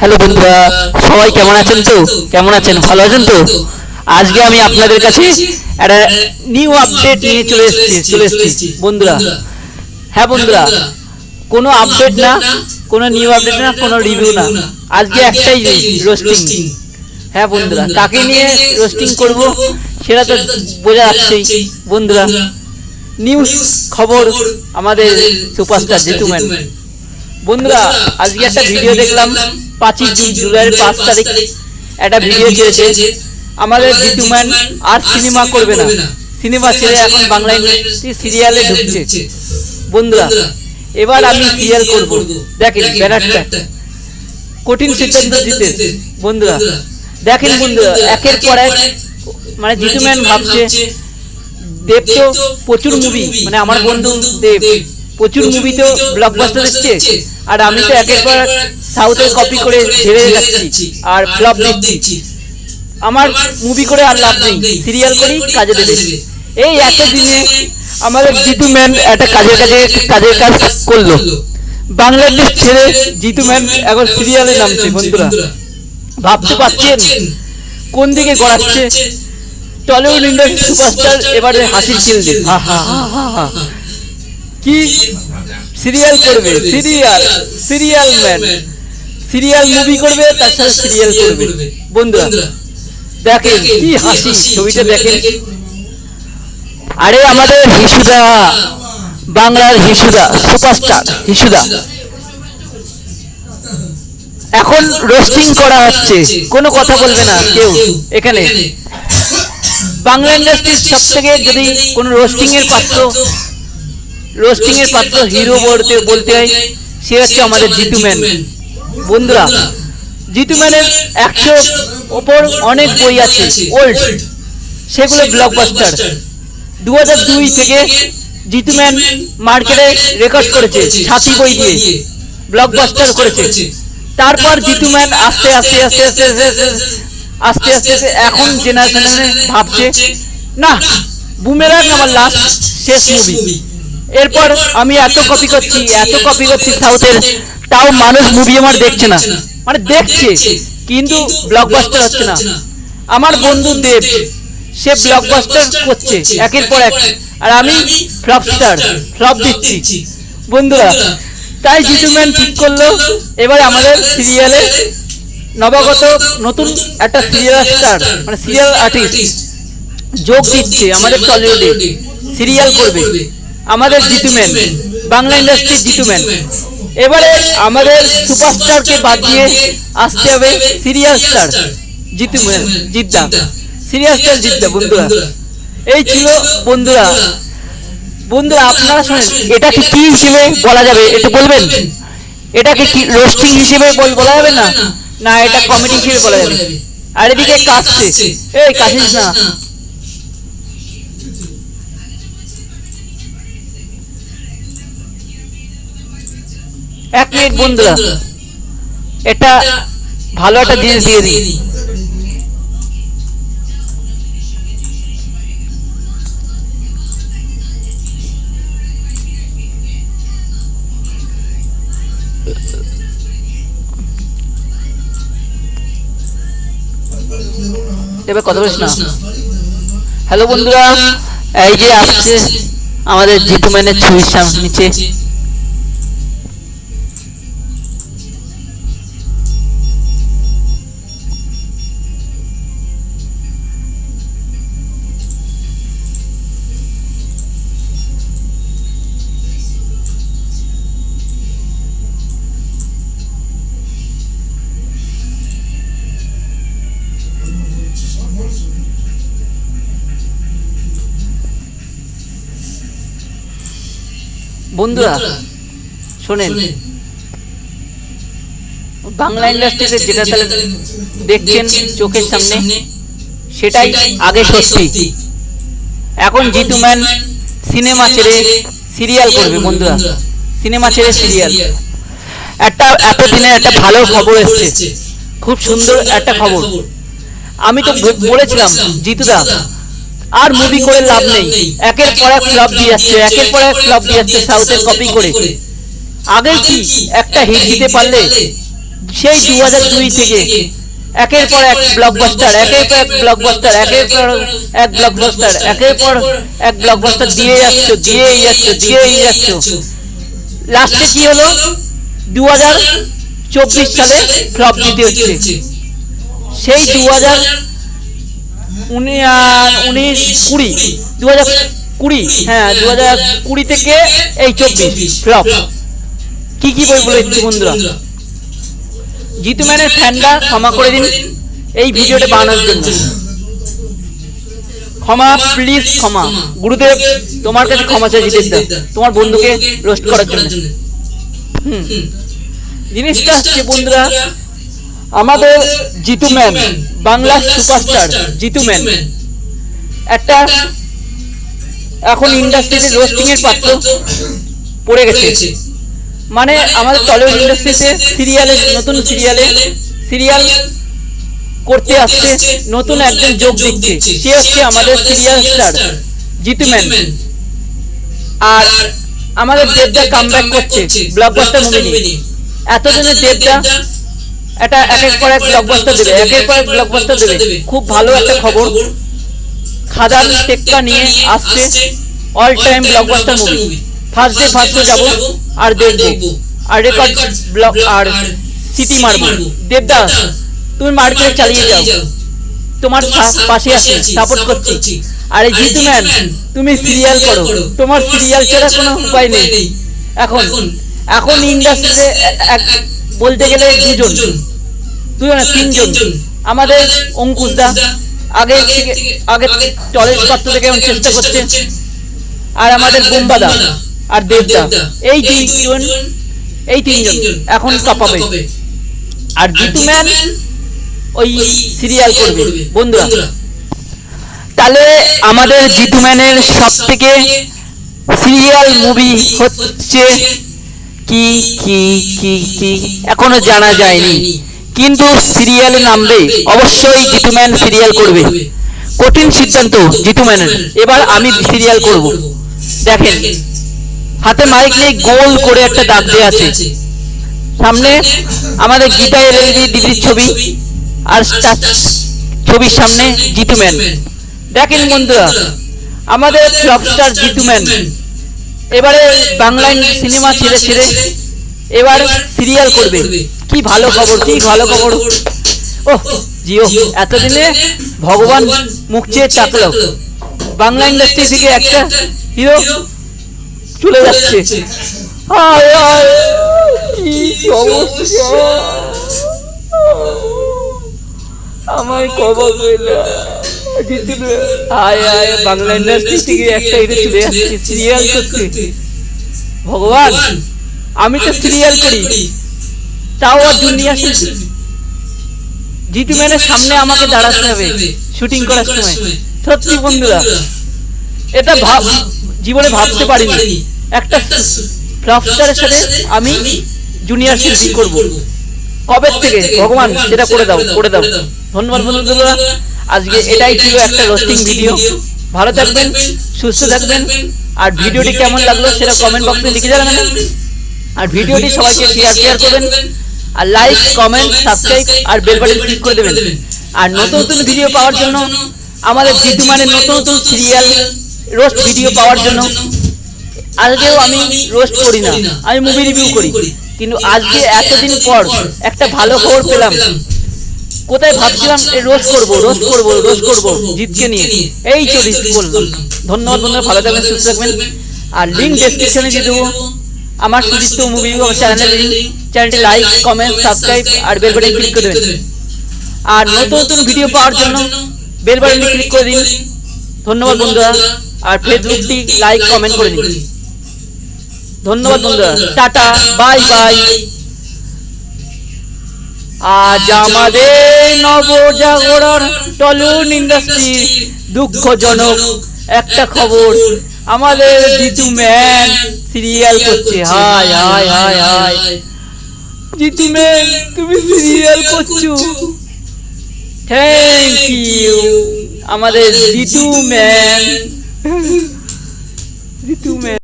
Hello বন্ধুরা, সবাই কেমন আছেন তো? কেমন আছেন? ভালো আছেন তো? আজকে আমি আপনাদের কাছে একটা নিউ আপডেট নিয়ে চলে এসেছি চলে এসেছি। বন্ধুরা হ্যাঁ বন্ধুরা, কোনো আপডেট না, কোনো নিউ আপডেট না, কোনো রিভিউ না। আজকে একটাই রোস্টিং হ্যাঁ বন্ধুরা, কাকে নিয়ে রোস্টিং করব সেটা তো বোঝা যাচ্ছেই বন্ধুরা নিউজ খবর আমাদের সুপারস্টার জেতুম্যান বন্ধুরা, আজকে একটা ভিডিও দেখলাম। পাঁচই জুন জুলাইয়ের পাঁচ তারিখ একটা ভিডিও ছেড়েছে আমাদের জিতুম্যান আর সিনেমা করবে না। সিনেমা ছেড়ে এখন বাংলা ইন্ডাস্ট্রি সিরিয়ালে ঢুকছে। বন্ধুরা এবার আমি সিরিয়াল করব। দেখেন ব্যানারটা। কঠিন সিদ্ধান্ত দিতে বন্ধুরা দেখেন বন্ধুরা একের পর এক মানে জিতুম্যান ভাবছে দেব তো প্রচুর মুভি মানে আমার বন্ধু দেব। প্রচুর মুভি তো ব্লকবাস্টার এসছে। আর আমি তো একের পর এক সাউথের কপি করে ঝেড়ে যাচ্ছি। আর ফ্লপ দিচ্ছি। আমার মুভি করে আর লাভ নেই। সিরিয়াল করি কাজে দেবে। এই এত দিনে আমাদের জিতু ম্যান একটা কাজের কাজে কাজের কাজ করল। বাংলাদেশ ছেড়ে জিতু ম্যান এখন সিরিয়ালে নামছে বন্ধুরা। ভাবতে পারছেন? কোন দিকে গড়াচ্ছে? টলিউড ইন্ডাস্ট্রি সুপারস্টার এবারে হাসি খিলবে হা হা হা। হা হা। কি সিরিয়াল করবে? Serial serial man. Serial movie করবে, তার সাথে সিরিয়াল করবে। বন্ধুরা, দেখেন কি হাসি, ছবিটা দেখেন। আরে আমাদের হিসুদা, বাংলার হিসুদা, সুপারস্টার হিসুদা। এখন রোস্টিং করা হচ্ছে। কোনো কথা বলবে না কেউ, এখানে। বাংলা ইন্ডাস্ট্রির সব থেকে যদি কোনো রোস্টিং এর পাত্র রোস্টিং এর পাত্র হিরো বলতে বলতে হয় সে হচ্ছে আমাদের জিতু ম্যান বন্ধুরা জিতু ম্যানের একশো ওপর অনেক বই আছে ওল্ড সেগুলো ব্লকবাস্টার দু হাজার দুই থেকে জিতু ম্যান মার্কেটে রেকর্ড করেছে ছাতি বই দিয়ে ব্লকবাস্টার করেছে তারপর জিতু ম্যান আস্তে আস্তে আস্তে আস্তে আস্তে আস্তে আস্তে আস্তে এখন জেনারেশনে ভাবছে না বুমেরাং আমার লাস্ট শেষ মুভি এরপর আমি এত কপি করছি, এত কপি করছি সাউথের, তাও মানুষ মুভি আমার দেখছে না। মানে দেখছে, কিন্তু ব্লকবাস্টার হচ্ছে না। আমার বন্ধু দেব, সে ব্লকবাস্টার করছে, একের পর এক। আর আমি ফ্লপ স্টার ফ্লপ দিচ্ছি। বন্ধুরা, তাই জিতুম্যান ঠিক করল। এবার আমাদের সিরিয়ালে নবাগত নতুন একটা সিরিয়াল স্টার মানে সিরিয়াল আর্টিস্ট যোগ দিচ্ছে আমাদের টলিউডে সিরিয়াল করবে। আমাদের জিতুম্যান বাংলা ইন্ডাস্ট্রির জিতুম্যান এবারে আমাদের সুপারস্টারকে বাদ দিয়ে আসতে হবে সিরিয়াল স্টার জিতুম্যান জিদ্দা সিরিয়াল স্টার জিদ্দা বন্ধুরা। এই ছিল বন্ধুরা। বন্ধুরা। আপনারা শোনেন এটাকে কি হিসেবে বলা যাবে? একটু বলবেন? এটাকে কি রোস্টিং হিসেবে বল- বলা যাবে না? না। এটা কমেডি হিসেবে বলা যাবে। আর এদিকে কাশছে। এই কাশিস না। এক মিনিট বন্ধুরা এটা ভালো একটা জিনিস দিয়ে দিই। এবার কথা বলিস না। হ্যালো বন্ধুরা এই যে আসছে আমাদের জিতু ম্যানের ছবির সামনে নিচে। বন্ধুরা শোনেন। বাংলা ইন্ডাস্ট্রিতে যেটা তাহলে দেখছেন চোখের সামনে সেটাই আগে সত্যি। এখন জিতু ম্যান সিনেমা ছেড়ে সিরিয়াল করবে বন্ধুরা। সিনেমা ছেড়ে সিরিয়াল। একটা এতদিনে একটা ভালো খবর এসছে। খুব সুন্দর একটা খবর। আমি তো বলেছিলাম জিতুদা আর মুভি করে লাভ নেই একের পর এক ফ্লপ দিয়ে যাচ্ছে একের পর এক ফ্লপ দিয়ে যাচ্ছে সাউথের কপি করে আগে কি একটা হিট দিতে পারলে সেই দু হাজার দুই থেকে একের পর এক ব্লকবাস্টার একের পর এক ব্লকবাস্টার একের পর এক ব্লকবাস্টার একের পর এক ব্লকবাস্টার দিয়ে যাচ্ছ দিয়েই যাচ্ছ দিয়েই যাচ্ছ লাস্টে কি হলো দু হাজার চব্বিশ সালে ফ্লপ দিতে হচ্ছে সেই দু হাজার উনি- উনিশ কুড়ি দু হাজার কুড়ি হ্যাঁ দু হাজার কুড়ি থেকে এই চব্বিশ, ফ্লপ। কি কি বই বলে দিচ্ছি বন্ধুরা? জিতু ম্যানের ফ্যানরা ক্ষমা করে দিন এই ভিডিওটা বানানোর জন্য। ক্ষমা, প্লিজ ক্ষমা। গুরুদেব, তোমার কাছে ক্ষমা চাই, জিতেশ দা। তোমার বন্ধুকে রোস্ট করার জন্য। হুম। জিনিসটা হচ্ছে বন্ধুরা আমাদের জিতু ম্যান বাংলার সুপারস্টার জিতু ম্যান একটা এখন ইন্ডাস্ট্রিতে রোস্টিং এর পাত্র পড়ে গেছে। মানে আমাদের টলিউড ইন্ডাস্ট্রিতে সিরিয়ালে নতুন সিরিয়ালে সিরিয়াল করতে আসছে নতুন একজন যোগ দিচ্ছে। সে হচ্ছে আমাদের সিরিয়াল স্টার জিতু ম্যান আর আমাদের দেবদা কামব্যাক করছে ব্লকবাস্টার মুভি নিয়ে। এতদিনে দেবদা একটা একের পর এক ব্লকবাস্টার দেবে পর এক ব্লকবাস্টার দেবে। খুব ভালো একটা খবর। খাদান টেক্কা নিয়ে আসছে all time blockbuster movie first day first day যাব আর দেখব। আর রেকর্ড ব্লক আর সিটি মারবো। দেবদাস, তুমি মার্কেটে চালিয়ে যাও। তোমার পাশে আছে সাপোর্ট করছি। আর এই জিতু ম্যান, তুমি সিরিয়াল করো। তোমার সিরিয়াল ছাড়া কোনো উপায় নেই। এখন এখন ইন্ডাস্ট্রিতে এক বলতে গেলে দুজন। দুজন। তিনজন। আমাদের অঙ্কুশ দা আগে থেকে আগে টলের পাত্র থেকে চেষ্টা করছে। আর আমাদের বোম্বাদা আর দেবদা। এই তিনজন। এই তিনজন। এখন কাঁপাবে আর জিতু ম্যান ওই সিরিয়াল করবে। বন্ধুরা। তাহলে আমাদের জিতু ম্যানের সব থেকে সিরিয়াল মুভি হচ্ছে কি কি কি কি এখনও জানা যায়নি। কিন্তু সিরিয়ালে নামবে। অবশ্যই জিতু ম্যান সিরিয়াল করবে। কঠিন সিদ্ধান্ত জিতু ম্যানের। এবার আমি সিরিয়াল করব। দেখেন, হাতে মাইক নিয়ে গোল করে একটা দাগ দেওয়া আছে। সামনে আমাদের গীতা এলএলবি দিদির ছবি আর ছবির সামনে জিতু ম্যান। দেখেন বন্ধুরা, আমাদের ফ্লপস্টার জিতু ম্যান। এবারে বাংলা সিনেমা ছেড়ে ছেড়ে এবার সিরিয়াল করবে। কি ভালো খবর কি ভালো খবর? ও জিও এতদিনে ভগবান মুখ চেয়ে চাকলো। বাংলা ইন্ডাস্ট্রি থেকে একটা হিরো চলে যাচ্ছে। আমার কবর বাংলা ইন্ডাস্ট্রি একটা চলে যাচ্ছে সিরিয়াল করতে ভগবান, আমি তো সিরিয়াল করি। তাও আর দুনিয়া জিতু ম্যানের সামনে আমাকে দাঁড়াতে হবে শুটিং করার সময়। সত্যি বন্ধুরা, এটা ভাব জীবনে ভাবতে পারিনি। একটা ফ্লপস্টারের সাথে আমি জুনিয়র শিল্পী করব। কবে থেকে? ভগবান, সেটা করে দাও করে দাও। ধন্যবাদ বন্ধুরা। আজকে এটাই ছিল একটা রোস্টিং ভিডিও ভালো থাকবেন সুস্থ থাকবেন। আর ভিডিওটি কেমন লাগল সেটা কমেন্ট বক্সে লিখে জানাবেন। আর ভিডিওটি সবাইকে শেয়ার শেয়ার করবেন। আর লাইক কমেন্ট সাবস্ক্রাইব আর বেল বাটন ক্লিক করে দেবেন। আর নতুন নতুন ভিডিও পাওয়ার জন্য আমাদের মানে নতুন নতুন সিরিয়াল রোস্ট ভিডিও পাওয়ার জন্য আজকেও আমি রোস্ট করি না। আমি মুভি রিভিউ করি। কিন্তু আজকে এতদিন পর একটা ভালো খবর পেলাম। কোথায় ভাবছিলাম রোজ করব রোজ করব রোজ করব, জিতকে নিয়ে। এই চল্লিশ করলাম ধন্যবাদ বন্ধুরা, ভালো থাকবেন, সুস্থ থাকবেন। আর লিঙ্ক ডেসক্রিপশনে দিয়ে দেবো আমার সুদীপ্ত মুভি চ্যানেলের লিঙ্ক চ্যানেলটি লাইক কমেন্ট সাবস্ক্রাইব আর বেল বাটন ক্লিক করে দেবেন। আর নতুন নতুন ভিডিও পাওয়ার জন্য বেল বাটনে ক্লিক করে দিন। ধন্যবাদ বন্ধুরা। আর ফেসবুকটি লাইক কমেন্ট করে দিন। ধন্যবাদ বন্ধুরা। টাটা বাই বাই আজ আমাদের নবজাগরণ টলিউড ইন্ডাস্ট্রি দুঃখজনক একটা খবর। আমাদের জিতু ম্যান সিরিয়াল করছে। হায় হায় হায় হায়। জিতু ম্যান, তুমি সিরিয়াল করছ। থ্যাংক ইউ আমাদের জিতু ম্যান। জিতু ম্যান।